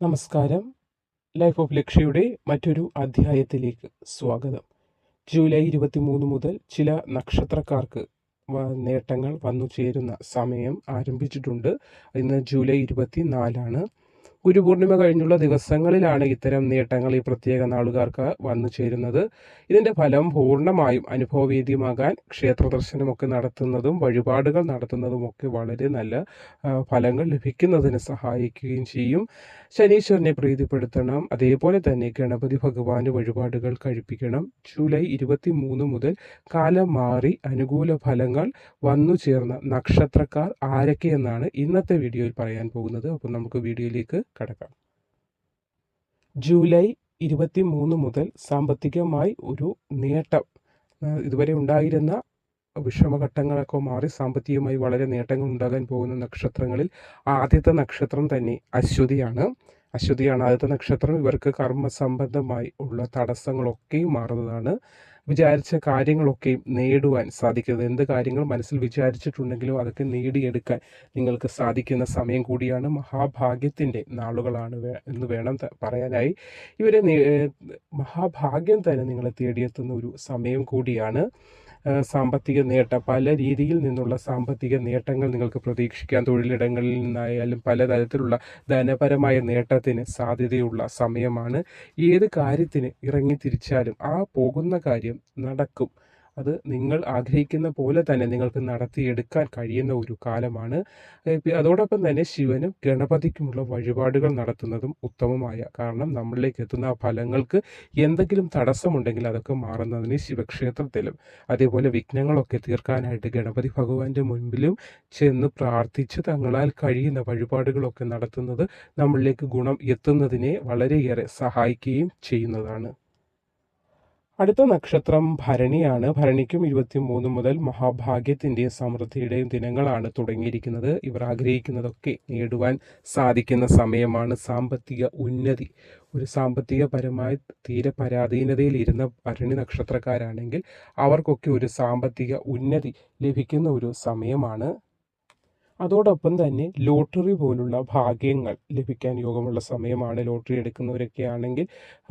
നമസ്കാരം. Life of ലക്ഷ്യയുടെ മറ്റൊരു അധ്യായത്തിലേക്ക് സ്വാഗതം. ജൂലൈ ഇരുപത്തി മൂന്ന് മുതൽ ചില നക്ഷത്രക്കാർക്ക് നേട്ടങ്ങൾ വന്നു ചേരുന്ന സമയം ആരംഭിച്ചിട്ടുണ്ട്. ഇന്ന് ജൂലൈ ഇരുപത്തിനാലാണ്. ഗുരുപൂർണിമ കഴിഞ്ഞുള്ള ദിവസങ്ങളിലാണ് ഇത്തരം നേട്ടങ്ങൾ ഈ പ്രത്യേക നാളുകാർക്ക് വന്നു ചേരുന്നത്. ഇതിന്റെ ഫലം പൂർണമായും അനുഭവവേദ്യമാകാൻ ക്ഷേത്ര ദർശനമൊക്കെ നടത്തുന്നതും വഴിപാടുകൾ നടത്തുന്നതുമൊക്കെ വളരെ നല്ല ഫലങ്ങൾ ലഭിക്കുന്നതിന് സഹായിക്കുകയും ചെയ്യും. ശനീശ്വരനെ പ്രീതിപ്പെടുത്തണം. അതേപോലെ തന്നെ ഗണപതി ഭഗവാന് വഴിപാടുകൾ കഴിപ്പിക്കണം. ജൂലൈ ഇരുപത്തി മൂന്ന് മുതൽ കാലം മാറി അനുകൂല ഫലങ്ങൾ വന്നു ചേർന്ന നക്ഷത്രക്കാർ ആരൊക്കെയെന്നാണ് ഇന്നത്തെ വീഡിയോയിൽ പറയാൻ പോകുന്നത്. അപ്പോൾ നമുക്ക് വീഡിയോയിലേക്ക് കടക്കാം. ജൂലൈ ഇരുപത്തി മൂന്ന് മുതൽ സാമ്പത്തികമായി ഒരു നേട്ടം ഇതുവരെ ഉണ്ടായിരുന്ന വിഷമഘട്ടങ്ങളൊക്കെ മാറി സാമ്പത്തികമായി വളരെ നേട്ടങ്ങൾ ഉണ്ടാകാൻ പോകുന്ന നക്ഷത്രങ്ങളിൽ ആദ്യത്തെ നക്ഷത്രം തന്നെ അശ്വതിയാണ്. അശ്വതിയാണ് ആദ്യത്തെ നക്ഷത്രം. ഇവർക്ക് കർമ്മസംബന്ധമായി ഉള്ള തടസ്സങ്ങളൊക്കെയും മാറുന്നതാണ്. വിചാരിച്ച കാര്യങ്ങളൊക്കെയും നേടുവാൻ സാധിക്കുന്നത് എന്ത് കാര്യങ്ങൾ മനസ്സിൽ വിചാരിച്ചിട്ടുണ്ടെങ്കിലും അതൊക്കെ നേടിയെടുക്കാൻ നിങ്ങൾക്ക് സാധിക്കുന്ന സമയം കൂടിയാണ്. മഹാഭാഗ്യത്തിന്റെ നാളുകളാണ് എന്ന് വേണം പറയാനായി. ഇവരെ മഹാഭാഗ്യം തന്നെ നിങ്ങളെ തേടിയെത്തുന്ന ഒരു സമയം കൂടിയാണ്. സാമ്പത്തിക നേട്ടം പല രീതിയിൽ നിന്നുള്ള സാമ്പത്തിക നേട്ടങ്ങൾ നിങ്ങൾക്ക് പ്രതീക്ഷിക്കാം. തൊഴിലിടങ്ങളിൽ നിന്നായാലും പലതരത്തിലുള്ള ധനപരമായ നേട്ടത്തിന് സാധ്യതയുള്ള സമയമാണ്. ഏത് കാര്യത്തിന് ഇറങ്ങി തിരിച്ചാലും ആ പോകുന്ന കാര്യം നടക്കും. അത് നിങ്ങൾ ആഗ്രഹിക്കുന്ന പോലെ തന്നെ നിങ്ങൾക്ക് നടത്തിയെടുക്കാൻ കഴിയുന്ന ഒരു കാലമാണ്. അതോടൊപ്പം തന്നെ ശിവനും ഗണപതിക്കുമുള്ള വഴിപാടുകൾ നടത്തുന്നതും ഉത്തമമായ കാരണം നമ്മളിലേക്ക് എത്തുന്ന ഫലങ്ങൾക്ക് എന്തെങ്കിലും തടസ്സമുണ്ടെങ്കിൽ അതൊക്കെ മാറുന്നതിന് ശിവക്ഷേത്രത്തിലും അതേപോലെ വിഘ്നങ്ങളൊക്കെ തീർക്കാനായിട്ട് ഗണപതി ഭഗവാന്റെ മുൻപിലും ചെന്ന് പ്രാർത്ഥിച്ച് തങ്ങളാൽ കഴിയുന്ന വഴിപാടുകളൊക്കെ നടത്തുന്നത് നമ്മളിലേക്ക് ഗുണം എത്തുന്നതിനെ വളരെയേറെ സഹായിക്കുകയും ചെയ്യുന്നതാണ്. അടുത്ത നക്ഷത്രം ഭരണിയാണ്. ഭരണിക്കും ഇരുപത്തി മൂന്ന് മുതൽ മഹാഭാഗ്യത്തിന്റെ സമൃദ്ധിയുടെയും ദിനങ്ങളാണ് തുടങ്ങിയിരിക്കുന്നത്. ഇവർ ആഗ്രഹിക്കുന്നതൊക്കെ നേടുവാൻ സാധിക്കുന്ന സമയമാണ് സാമ്പത്തിക ഉന്നതി. ഒരു സാമ്പത്തികപരമായ തീരെ പരാധീനതയിൽ ഇരുന്ന ഭരണി നക്ഷത്രക്കാരാണെങ്കിൽ അവർക്കൊക്കെ ഒരു സാമ്പത്തിക ഉന്നതി ലഭിക്കുന്ന ഒരു സമയമാണ്. അതോടൊപ്പം തന്നെ ലോട്ടറി പോലുള്ള ഭാഗ്യങ്ങൾ ലഭിക്കാൻ യോഗമുള്ള സമയമാണ് ലോട്ടറി എടുക്കുന്നവരൊക്കെ ആണെങ്കിൽ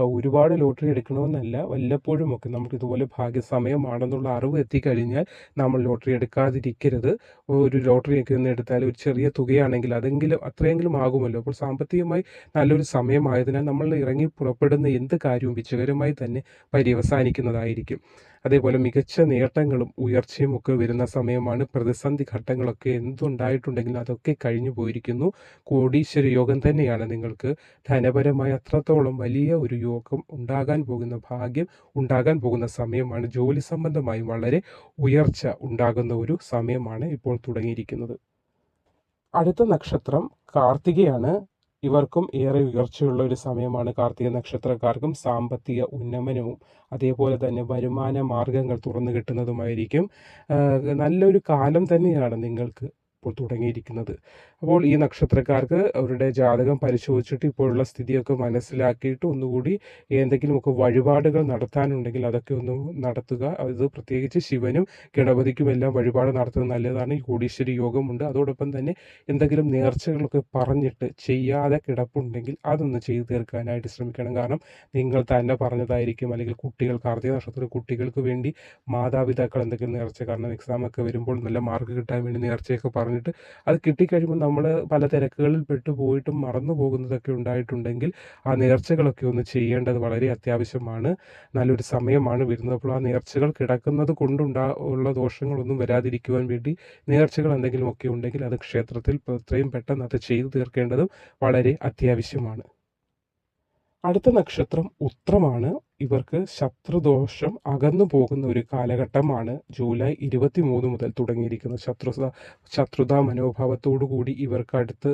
ഒരുപാട് ലോട്ടറി എടുക്കണമെന്നല്ല വല്ലപ്പോഴും ഒക്കെ നമുക്ക് ഇതുപോലെ ഭാഗ്യ സമയമാണെന്നുള്ള അറിവ് എത്തിക്കഴിഞ്ഞാൽ നമ്മൾ ലോട്ടറി എടുക്കാതിരിക്കരുത്. ഒരു ലോട്ടറിയൊക്കെ ഒന്ന് എടുത്താൽ ഒരു ചെറിയ തുകയാണെങ്കിൽ അതെങ്കിലും അത്രയെങ്കിലും ആകുമല്ലോ. അപ്പോൾ സാമ്പത്തികമായി നല്ലൊരു സമയമായതിനാൽ നമ്മൾ ഇറങ്ങി പുറപ്പെടുന്ന എന്ത് കാര്യവും വിജയകരമായി തന്നെ പര്യവസാനിക്കുന്നതായിരിക്കും. അതേപോലെ മികച്ച നേട്ടങ്ങളും ഉയർച്ചയും ഒക്കെ വരുന്ന സമയമാണ് പ്രതിസന്ധി ഘട്ടങ്ങളൊക്കെ എന്തുണ്ടായിട്ടുണ്ടെങ്കിലും അതൊക്കെ കഴിഞ്ഞു പോയിരിക്കുന്നു. കോടീശ്വര യോഗം തന്നെയാണ് നിങ്ങൾക്ക് ധനപരമായ അത്രത്തോളം വലിയ ഒരു യോഗം ഉണ്ടാകാൻ പോകുന്ന ഭാഗ്യം ഉണ്ടാകാൻ പോകുന്ന സമയമാണ്. ജോലി സംബന്ധമായി വളരെ ഉയർച്ച ഉണ്ടാകുന്ന ഒരു സമയമാണ് ഇപ്പോൾ തുടങ്ങിയിരിക്കുന്നത്. അടുത്ത നക്ഷത്രം കാർത്തികയാണ്. ഇവർക്കും ഏറെ ഉയർച്ചയുള്ള ഒരു സമയമാണ് കാർത്തിക നക്ഷത്രക്കാർക്കും സാമ്പത്തിക ഉന്നമനവും. അതേപോലെ തന്നെ വരുമാന മാർഗങ്ങൾ തുറന്നു കിട്ടുന്നതുമായിരിക്കും. നല്ലൊരു കാലം തന്നെയാണ് നിങ്ങൾക്ക്. ഇപ്പോൾ തുടങ്ങിയിരിക്കുന്നത്. അപ്പോൾ ഈ നക്ഷത്രക്കാർക്ക് അവരുടെ ജാതകം പരിശോധിച്ചിട്ട് ഇപ്പോഴുള്ള സ്ഥിതിയൊക്കെ മനസ്സിലാക്കിയിട്ട് ഒന്നുകൂടി എന്തെങ്കിലുമൊക്കെ വഴിപാടുകൾ നടത്താനുണ്ടെങ്കിൽ അതൊക്കെ ഒന്ന് നടത്തുക. അത് പ്രത്യേകിച്ച് ശിവനും ഗണപതിക്കും എല്ലാം വഴിപാട് നടത്തുന്നത് നല്ലതാണ്. ഈ കോടീശ്വരി യോഗമുണ്ട്. അതോടൊപ്പം തന്നെ എന്തെങ്കിലും നേർച്ചകളൊക്കെ പറഞ്ഞിട്ട് ചെയ്യാതെ കിടപ്പുണ്ടെങ്കിൽ അതൊന്ന് ചെയ്തു തീർക്കാനായിട്ട് ശ്രമിക്കണം. കാരണം നിങ്ങൾ തന്നെ പറഞ്ഞതായിരിക്കും. അല്ലെങ്കിൽ കുട്ടികൾ കാർത്തിക നക്ഷത്ര കുട്ടികൾക്ക് വേണ്ടി മാതാപിതാക്കൾ എന്തെങ്കിലും നേർച്ച കാരണം എക്സാമൊക്കെ വരുമ്പോൾ നല്ല മാർക്ക് കിട്ടാൻ വേണ്ടി നേർച്ചയൊക്കെ പറഞ്ഞിട്ട് അത് കിട്ടിക്കഴിയുമ്പോൾ നമ്മൾ പല തിരക്കുകളിൽ പെട്ടു പോയിട്ടും മറന്നു പോകുന്നതൊക്കെ ഉണ്ടായിട്ടുണ്ടെങ്കിൽ ആ നേർച്ചകളൊക്കെ ഒന്ന് ചെയ്യേണ്ടത് വളരെ അത്യാവശ്യമാണ്. നല്ലൊരു സമയമാണ് വരുന്നത് അപ്പോൾ ആ നേർച്ചകൾ കിടക്കുന്നത് കൊണ്ടുണ്ടാ ഉള്ള ദോഷങ്ങളൊന്നും വരാതിരിക്കുവാൻ വേണ്ടി നേർച്ചകൾ എന്തെങ്കിലും ഒക്കെ ഉണ്ടെങ്കിൽ അത് ക്ഷേത്രത്തിൽ എത്രയും പെട്ടെന്ന് അത് ചെയ്തു തീർക്കേണ്ടതും വളരെ അത്യാവശ്യമാണ്. അടുത്ത നക്ഷത്രം ഉത്രമാണ് ഇവർക്ക് ശത്രുദോഷം അകന്നു പോകുന്ന ഒരു കാലഘട്ടമാണ്. ജൂലൈ ഇരുപത്തി മൂന്ന് മുതൽ തുടങ്ങിയിരിക്കുന്നത് ശത്രു ശത്രുതാ മനോഭാവത്തോടു കൂടി ഇവർക്ക് അടുത്ത്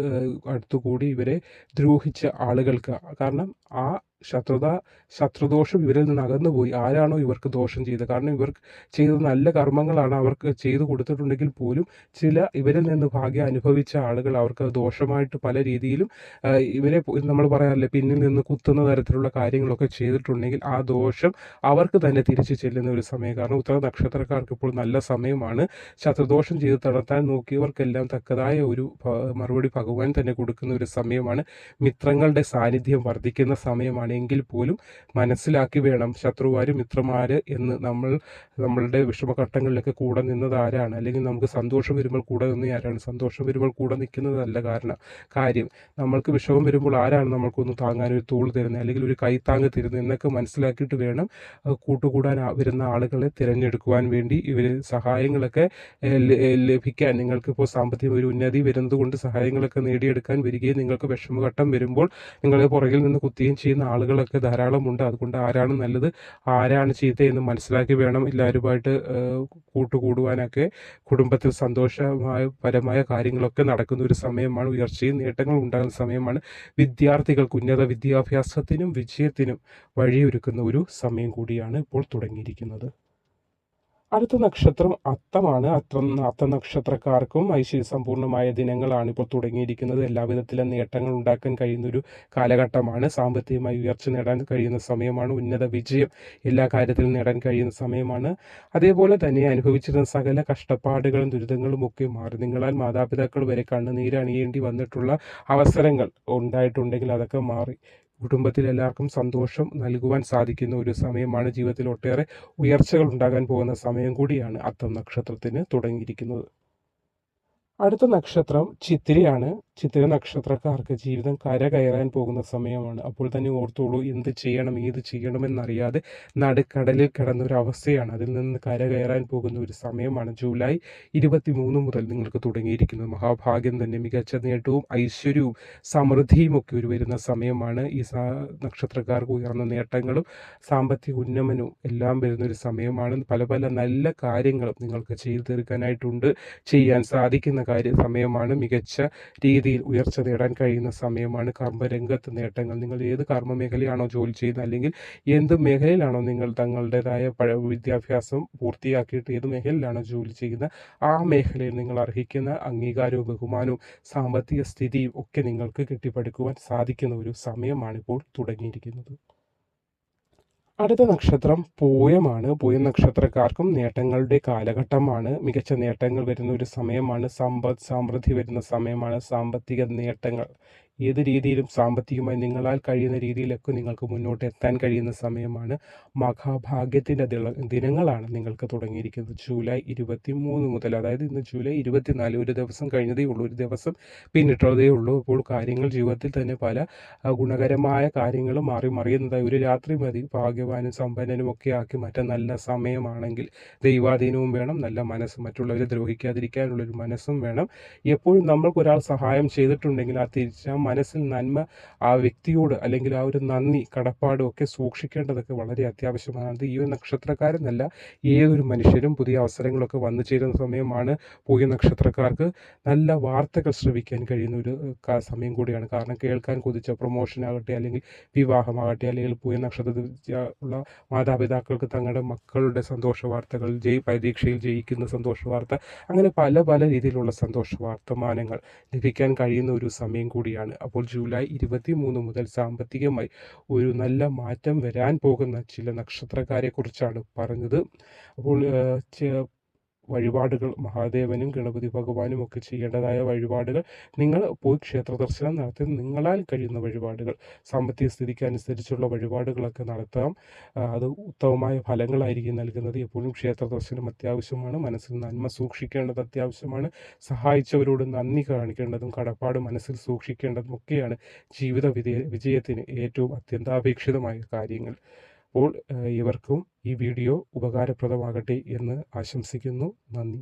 അടുത്തുകൂടി ഇവരെ ദ്രോഹിച്ച ആളുകൾക്ക് കാരണം ആ ശത്രുത ശത്രുദോഷം ഇവരിൽ നിന്ന് അകന്നുപോയി. ആരാണോ ഇവർക്ക് ദോഷം ചെയ്തത്? കാരണം ഇവർക്ക് ചെയ്ത നല്ല കർമ്മങ്ങളാണ് അവർക്ക് ചെയ്തു കൊടുത്തിട്ടുണ്ടെങ്കിൽ പോലും ചില ഇവരിൽ നിന്ന് ഭാഗ്യം അനുഭവിച്ച ആളുകൾ അവർക്ക് ദോഷമായിട്ട് പല രീതിയിലും ഇവരെ നമ്മൾ പറയാറില്ലേ പിന്നിൽ നിന്ന് കുത്തുന്ന തരത്തിലുള്ള കാര്യങ്ങളൊക്കെ ചെയ്തിട്ടുണ്ടെങ്കിൽ ആ ദോഷം അവർക്ക് തന്നെ തിരിച്ചു ചെല്ലുന്ന ഒരു സമയം. കാരണം ഉത്തര നക്ഷത്രക്കാർക്ക് ഇപ്പോൾ നല്ല സമയമാണ്. ശത്രുദോഷം ചെയ്ത് തളർത്താൻ നോക്കിയവർക്കെല്ലാം തക്കതായ ഒരു മറുപടി ഭഗവാൻ തന്നെ കൊടുക്കുന്ന ഒരു സമയമാണ്. മിത്രങ്ങളുടെ സാന്നിധ്യം വർദ്ധിക്കുന്ന സമയമാണ്. എങ്കിൽ പോലും മനസ്സിലാക്കി വേണം ശത്രുവാര് മിത്രമാര് എന്ന് നമ്മൾ നമ്മളുടെ വിഷമഘട്ടങ്ങളിലൊക്കെ കൂടെ നിന്നത് ആരാണ്? അല്ലെങ്കിൽ നമുക്ക് സന്തോഷം വരുമ്പോൾ കൂടെ നിന്ന് ആരാണ്? സന്തോഷം വരുമ്പോൾ കൂടെ നിൽക്കുന്നതല്ല കാരണം. കാര്യം നമ്മൾക്ക് വിഷമം വരുമ്പോൾ ആരാണ് നമ്മൾക്കൊന്ന് താങ്ങാൻ ഒരു തോൾ തരുന്നത്? അല്ലെങ്കിൽ ഒരു കൈത്താങ്ങ് തരുന്നത്? എന്നൊക്കെ മനസ്സിലാക്കിയിട്ട് വേണം കൂട്ടുകൂടാൻ വരുന്ന ആളുകളെ തിരഞ്ഞെടുക്കുവാൻ വേണ്ടി ഇവർ സഹായങ്ങളൊക്കെ ലഭിക്കാൻ. നിങ്ങൾക്കിപ്പോൾ സാമ്പത്തിക ഒരു ഉന്നതി വരുന്നത് കൊണ്ട് സഹായങ്ങളൊക്കെ നേടിയെടുക്കാൻ വരികയും നിങ്ങൾക്ക് വിഷമഘട്ടം വരുമ്പോൾ നിങ്ങളെ പുറകിൽ നിന്ന് കുത്തുകയും ചെയ്യുന്ന ആളുകളൊക്കെ ധാരാളമുണ്ട്. അതുകൊണ്ട് ആരാണ് നല്ലത്? ആരാണ് ചീത്ത എന്ന് മനസ്സിലാക്കി വേണം എല്ലാവരുമായിട്ട് കൂട്ടുകൂടുവാനൊക്കെ. കുടുംബത്തിൽ സന്തോഷമായ പരമായ കാര്യങ്ങളൊക്കെ നടക്കുന്ന ഒരു സമയമാണ്. ഉയർച്ചയും നേട്ടങ്ങളും ഉണ്ടാകുന്ന സമയമാണ്. വിദ്യാർത്ഥികൾക്ക് ഉന്നത വിദ്യാഭ്യാസത്തിനും വിജയത്തിനും വഴിയൊരുക്കുന്ന ഒരു സമയം കൂടിയാണ് ഇപ്പോൾ തുടങ്ങിയിരിക്കുന്നത്. അടുത്ത നക്ഷത്രം അത്തമാണ്. അത്തം അത്ത നക്ഷത്രക്കാർക്കും ഐശ്വര്യ സമ്പൂർണമായ ദിനങ്ങളാണ് ഇപ്പോൾ തുടങ്ങിയിരിക്കുന്നത്. എല്ലാവിധത്തിലും നേട്ടങ്ങൾ ഉണ്ടാക്കാൻ കഴിയുന്ന ഒരു കാലഘട്ടമാണ്. സാമ്പത്തികമായി ഉയർച്ച നേടാൻ കഴിയുന്ന സമയമാണ്. ഉന്നത വിജയം എല്ലാ കാര്യത്തിലും നേടാൻ കഴിയുന്ന സമയമാണ്. അതേപോലെ തന്നെ അനുഭവിച്ചിരുന്ന സകല കഷ്ടപ്പാടുകളും ദുരിതങ്ങളും ഒക്കെ മാറി നിങ്ങളാൽ മാതാപിതാക്കൾ വരെ കണ്ണുനീരണിയേണ്ടി വന്നിട്ടുള്ള അവസരങ്ങൾ ഉണ്ടായിട്ടുണ്ടെങ്കിൽ അതൊക്കെ മാറി കുടുംബത്തിൽ എല്ലാവർക്കും സന്തോഷം നൽകുവാൻ സാധിക്കുന്ന ഒരു സമയമാണ് ജീവിതത്തിൽ ഒട്ടേറെ ഉയർച്ചകൾ ഉണ്ടാകാൻ പോകുന്ന സമയം കൂടിയാണ് അത്തം നക്ഷത്രത്തിന് തുടങ്ങിയിരിക്കുന്നത്. അടുത്ത നക്ഷത്രം ചിത്തിരയാണ്. ചിത്തിര നക്ഷത്രക്കാർക്ക് ജീവിതം കര കയറാൻ പോകുന്ന സമയമാണ്. അപ്പോൾ തന്നെ ഓർത്തോളൂ എന്ത് ചെയ്യണം ഏത് ചെയ്യണമെന്നറിയാതെ നടുക്കടലിൽ കിടന്ന ഒരു അവസ്ഥയാണ് അതിൽ നിന്ന് കര കയറാൻ പോകുന്ന ഒരു സമയമാണ് ജൂലൈ ഇരുപത്തി മൂന്ന് മുതൽ നിങ്ങൾക്ക് തുടങ്ങിയിരിക്കുന്നത്. മഹാഭാഗ്യം തന്നെ മികച്ച നേട്ടവും ഐശ്വര്യവും സമൃദ്ധിയും ഒക്കെ ഒരു വരുന്ന സമയമാണ്. ഈ നക്ഷത്രക്കാർക്ക് ഉയർന്ന നേട്ടങ്ങളും സാമ്പത്തിക ഉന്നമനവും എല്ലാം വരുന്ന ഒരു സമയമാണ്. പല പല നല്ല കാര്യങ്ങളും നിങ്ങൾക്ക് ചെയ്തു തീർക്കാനായിട്ടുണ്ട്. ചെയ്യാൻ സാധിക്കുന്ന കാര്യ സമയമാണ്. മികച്ച രീതിയിൽ ഉയർച്ച നേടാൻ കഴിയുന്ന സമയമാണ് കർമ്മരംഗത്ത് നേട്ടങ്ങൾ. നിങ്ങൾ ഏത് കർമ്മ മേഖലയാണോ ജോലി ചെയ്യുന്നത് അല്ലെങ്കിൽ എന്ത് മേഖലയിലാണോ നിങ്ങൾ തങ്ങളുടേതായ വിദ്യാഭ്യാസം പൂർത്തിയാക്കിയിട്ട് ഏത് മേഖലയിലാണോ ജോലി ചെയ്യുന്നത് ആ മേഖലയിൽ നിങ്ങൾ അർഹിക്കുന്ന അംഗീകാരവും ബഹുമാനവും സാമ്പത്തിക സ്ഥിതിയും ഒക്കെ നിങ്ങൾക്ക് കെട്ടിപ്പടുക്കുവാൻ സാധിക്കുന്ന ഒരു സമയമാണ് ഇപ്പോൾ തുടങ്ങിയിരിക്കുന്നത്. അടുത്ത നക്ഷത്രം പൂയമാണ്. പൂയം നക്ഷത്രക്കാർക്കും നേട്ടങ്ങളുടെ കാലഘട്ടമാണ്. മികച്ച നേട്ടങ്ങൾ വരുന്ന ഒരു സമയമാണ്. സമ്പദ് സമൃദ്ധി വരുന്ന സമയമാണ്. സാമ്പത്തിക നേട്ടങ്ങൾ. ഏത് രീതിയിലും സാമ്പത്തികമായി നിങ്ങളാൽ കഴിയുന്ന രീതിയിലൊക്കെ നിങ്ങൾക്ക് മുന്നോട്ട് എത്താൻ കഴിയുന്ന സമയമാണ്. മഹാഭാഗ്യത്തിന്റെ ദിനങ്ങളാണ് നിങ്ങൾക്ക് തുടങ്ങിയിരിക്കുന്നത്. ജൂലൈ ഇരുപത്തി മൂന്ന് മുതൽ അതായത് ഇന്ന് ജൂലൈ ഇരുപത്തിനാല് ഒരു ദിവസം കഴിഞ്ഞതേ ഉള്ളൂ ഒരു ദിവസം പിന്നിട്ടതേ ഉള്ളൂ. അപ്പോൾ കാര്യങ്ങൾ ജീവിതത്തിൽ തന്നെ പല ഗുണകരമായ കാര്യങ്ങൾ മാറി മറിയുന്നതായി. ഒരു രാത്രി മതി ഭാഗ്യവാനും സമ്പന്നനും ഒക്കെ ആക്കി മാറ്റാൻ നല്ല സമയമാണെങ്കിൽ ദൈവാധീനവും വേണം നല്ല മനസ്സ് മറ്റുള്ളവരെ ദ്രോഹിക്കാതിരിക്കാനുള്ളൊരു മനസ്സും വേണം. എപ്പോഴും നമ്മൾക്കൊരാൾ സഹായം ചെയ്തിട്ടുണ്ടെങ്കിൽ ആ തിരിച്ച് ആ മനസ്സിൽ നന്മ ആ വ്യക്തിയോട് അല്ലെങ്കിൽ ആ ഒരു നന്ദി കടപ്പാടും ഒക്കെ സൂക്ഷിക്കേണ്ടതൊക്കെ വളരെ അത്യാവശ്യമാണ്. അത് ഈ ഒരു നക്ഷത്രക്കാരെന്നല്ല ഏതൊരു മനുഷ്യരും പുതിയ അവസരങ്ങളൊക്കെ വന്നു ചേരുന്ന സമയമാണ് പുതിയ നക്ഷത്രക്കാർക്ക് നല്ല വാർത്തകൾ ശ്രവിക്കാൻ കഴിയുന്ന ഒരു സമയം കൂടിയാണ്. കാരണം കേൾക്കാൻ കൊതിച്ച പ്രൊമോഷൻ ആകട്ടെ അല്ലെങ്കിൽ വിവാഹമാകട്ടെ അല്ലെങ്കിൽ പുതിയ നക്ഷത്രത്തിൽ ഉള്ള മാതാപിതാക്കൾക്ക് തങ്ങളുടെ മക്കളുടെ സന്തോഷ വാർത്തകൾ ജയ് പരീക്ഷയിൽ ജയിക്കുന്ന സന്തോഷ വാർത്ത അങ്ങനെ പല പല രീതിയിലുള്ള സന്തോഷ വർത്തമാനങ്ങൾ ലഭിക്കാൻ കഴിയുന്ന ഒരു സമയം കൂടിയാണ്. അപ്പോൾ ജൂലൈ ഇരുപത്തി മൂന്ന് മുതൽ സാമ്പത്തികമായി ഒരു നല്ല മാറ്റം വരാൻ പോകുന്ന ചില നക്ഷത്രക്കാരെ കുറിച്ചാണ് പറഞ്ഞത്. അപ്പോൾ വഴിപാടുകൾ മഹാദേവനും ഗണപതി ഭഗവാനും ഒക്കെ ചെയ്യേണ്ടതായ വഴിപാടുകൾ. നിങ്ങൾ പോയി ക്ഷേത്ര ദർശനം നടത്തി നിങ്ങളാൽ കഴിയുന്ന വഴിപാടുകൾ സാമ്പത്തിക സ്ഥിതിക്ക് അനുസരിച്ചുള്ള വഴിപാടുകളൊക്കെ നടത്താം. അത് ഉത്തമമായ ഫലങ്ങളായിരിക്കും നൽകുന്നത്. എപ്പോഴും ക്ഷേത്ര ദർശനം അത്യാവശ്യമാണ്. മനസ്സിൽ നന്മ സൂക്ഷിക്കേണ്ടത് അത്യാവശ്യമാണ്. സഹായിച്ചവരോട് നന്ദി കാണിക്കേണ്ടതും കടപ്പാട് മനസ്സിൽ സൂക്ഷിക്കേണ്ടതും ഒക്കെയാണ് ജീവിത വിജയ വിജയത്തിന് ഏറ്റവും അത്യന്താപേക്ഷിതമായ കാര്യങ്ങൾ. അപ്പോൾ ഇവർക്കും ഈ വീഡിയോ ഉപകാരപ്രദമാകട്ടെ എന്ന് ആശംസിക്കുന്നു. നന്ദി.